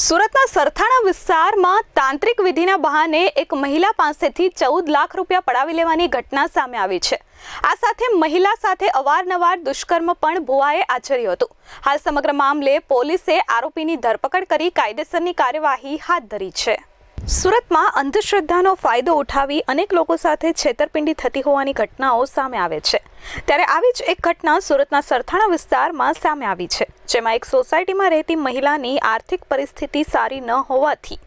સુરતના સરથાણા વિસ્તારમાં તાંત્રિક વિધિના બહાને એક મહિલા પાસેથી ચૌદ લાખ રૂપિયા પડાવી લેવાની ઘટના સામે આવી છે. આ સાથે મહિલા સાથે અવારનવાર દુષ્કર્મ પણ ભુવાએ આચર્યું હતું. હાલ સમગ્ર મામલે પોલીસે આરોપીની ધરપકડ કરી કાયદેસરની કાર્યવાહી હાથ ધરી છે. સુરતમાં અંધશ્રદ્ધાનો ફાયદો ઉઠાવી અનેક લોકો સાથે છેતરપિંડી થતી હોવાની ઘટનાઓ સામે આવે છે. ત્યારે આવી જ એક ઘટના સુરતના સરથાણા વિસ્તારમાં સામે આવી છે, જેમાં એક સોસાયટીમાં રહેતી મહિલાની આર્થિક પરિસ્થિતિ સારી ન હોવાથી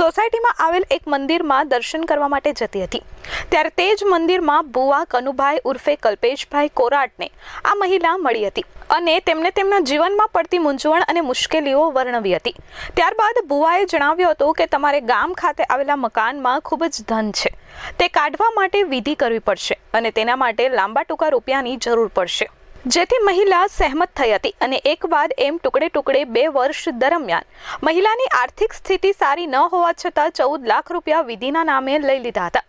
સોસાયટીમાં આવેલ એક મંદિરમાં દર્શન કરવા માટે જતી હતી. ત્યારે તે જ મંદિરમાં બુવા કનુભાઈ ઉર્ફે કલ્પેશભાઈ કોરાટને આ મહિલા મળી હતી અને તેમણે તેમના જીવનમાં પડતી મૂંઝવણ અને મુશ્કેલીઓ વર્ણવી હતી. ત્યારબાદ બુવાએ જણાવ્યું હતું કે તમારે ગામ ખાતે આવેલા મકાનમાં ખૂબ જ ધન છે. તે કાઢવા માટે વિધિ કરવી પડશે અને તેના માટે લાંબા ટૂંકા રૂપિયાની જરૂર પડશે. જેથી મહિલા સહેમત થઈ હતી અને એક બાદ એમ ટુકડે ટુકડે બે વર્ષ દરમિયાન મહિલાની આર્થિક સ્થિતિ સારી ન હોવા છતાં ચૌદ લાખ રૂપિયા વિધિના નામે લઈ લીધા હતા.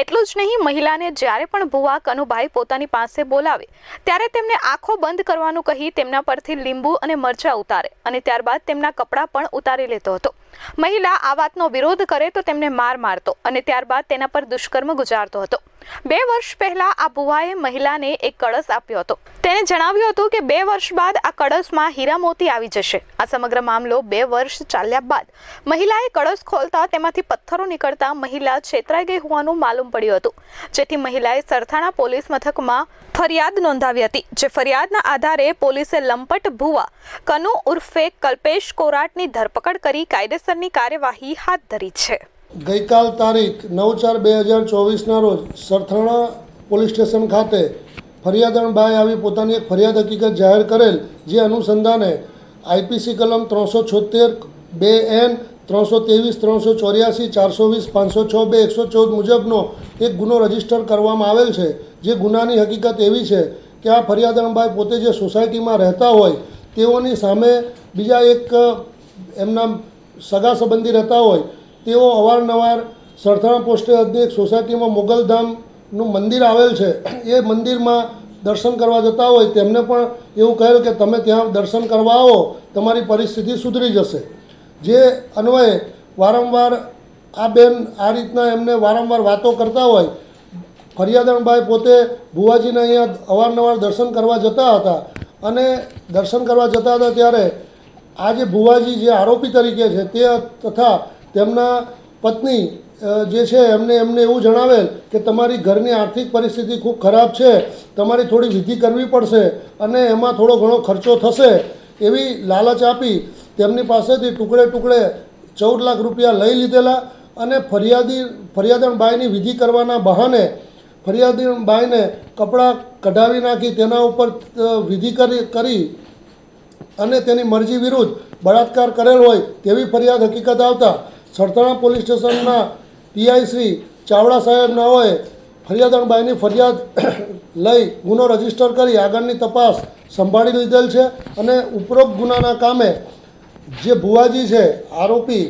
એટલું જ નહીં, મહિલાને જ્યારે પણ ભુવા કનુભાઈ પોતાની પાસે બોલાવે, ત્યારે તેમને આંખો બંધ કરવાનું કહી તેમના પરથી લીંબુ અને મરચાં ઉતારે અને ત્યારબાદ તેમના કપડાં પણ ઉતારી લેતો હતો. મહિલા આ વાતનો વિરોધ કરે તો તેમને માર મારતો અને ત્યારબાદ તેના પર દુષ્કર્મ ગુજારતો હતો. બે વર્ષ પહેલા આ ભુવાએ મહિલાને એક કળશ આપ્યો હતો. તેણે જણાવ્યું હતું કે બે વર્ષ બાદ આ કળશમાં હીરા મોતી આવી જશે. આ સમગ્ર મામલો બે વર્ષ ચાલ્યા બાદ મહિલાએ કળશ ખોલતા તેમાંથી પથ્થરો નીકળતા મહિલા છેતરાઈ ગઈ હોવાનું માલુમ પડ્યું હતું. જેથી મહિલાએ સરથાણા પોલીસ મથકમાં ફરિયાદ નોંધાવી હતી, જે ફરિયાદના આધારે પોલીસે લંપટ ભુવા કનુ ઉર્ફે કલ્પેશ કોરાટની ધરપકડ કરી કાયદેસરની કાર્યવાહી હાથ ધરી છે. ગઈકાલ તારીખ નવ ચાર બે હજાર ચોવીસના રોજ સરથાણા પોલીસ સ્ટેશન ખાતે ફરિયાદણભાઈ આવી પોતાની એક ફરિયાદ હકીકત જાહેર કરેલ, જે અનુસંધાને આઈપીસી કલમ ત્રણસો છોતેર બે એન, ત્રણસો ત્રેવીસ, ત્રણસો ચોર્યાસી, ચારસો વીસ, પાંચસો છ બે, એકસો ચૌદ મુજબનો એક ગુનો રજિસ્ટર કરવામાં આવેલ છે. જે ગુનાની હકીકત એવી છે કે આ ફરિયાદણભાઈ પોતે જે સોસાયટીમાં રહેતા હોય, તેઓની સામે બીજા એક એમના સગા સંબંધી રહેતા હોય, તેઓ અવારનવાર સરથાણા પોસ્ટે અધ્યક્ષ સોસાયટીમાં મોગલધામનું મંદિર આવેલ છે. એ મંદિરમાં દર્શન કરવા જતા હોય, તેમને પણ એવું કહ્યું કે તમે ત્યાં દર્શન કરવા આવો, તમારી પરિસ્થિતિ સુધરી જશે. જે અન્વયે વારંવાર આ બેન આ રીતના એમને વારંવાર વાતો કરતા હોય, ફરિયાદણભાઈ પોતે ભુવાજીને અહીંયા અવારનવાર દર્શન કરવા જતા હતા. અને દર્શન કરવા જતા હતા ત્યારે આ જે ભુવાજી જે આરોપી તરીકે છે તે તથા તેમના પત્ની જે છે એમને એમને એવું જણાવેલ કે તમારી ઘરની આર્થિક પરિસ્થિતિ ખૂબ ખરાબ છે, તમારી થોડી વિધિ કરવી પડશે અને એમાં થોડો ઘણો ખર્ચો થશે એવી લાલચ આપી તેમની પાસેથી ટુકડે ટુકડે ચૌદ લાખ રૂપિયા લઈ લીધેલા અને ફરિયાદી ફરિયાદણબાઈની વિધિ કરવાના બહાને ફરિયાદીબાઈને કપડાં કઢાવી નાખી, તેના ઉપર વિધિ કરી કરી અને તેની મરજી વિરુદ્ધ બળાત્કાર કરેલ હોય તેવી ફરિયાદ હકીકત આવતા સરથાણા પોલીસ સ્ટેશનના પીઆઈ શ્રી ચાવડા સાહેબ નાઓએ ફરિયાદણબાઈની ફરિયાદ લઈ ગુનો રજિસ્ટર કરી આગળની તપાસ સંભાળી લીધેલ છે અને ઉપરોક્ત ગુનાના કામે જે ભુવાજી છે, આરોપી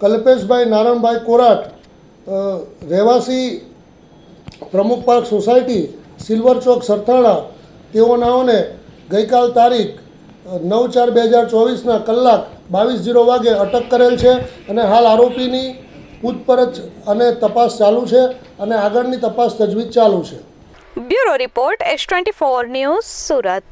કલ્પેશભાઈ નારાયણભાઈ કોરાટ રહેવાસી પ્રમુખ પાર્ક સોસાયટી, સિલ્વર ચોક, સરથાણા તેઓનાઓને ગઈકાલ તારીખ નવ ચાર બે હજાર ચોવીસના કલાક બાવીસ જીરો વાગે અટક કરેલ છે અને હાલ આરોપીની પૂછપરછ અને તપાસ ચાલુ છે અને આગળની તપાસ તજવીજ ચાલુ છે. Bureau report S twenty four news Surat.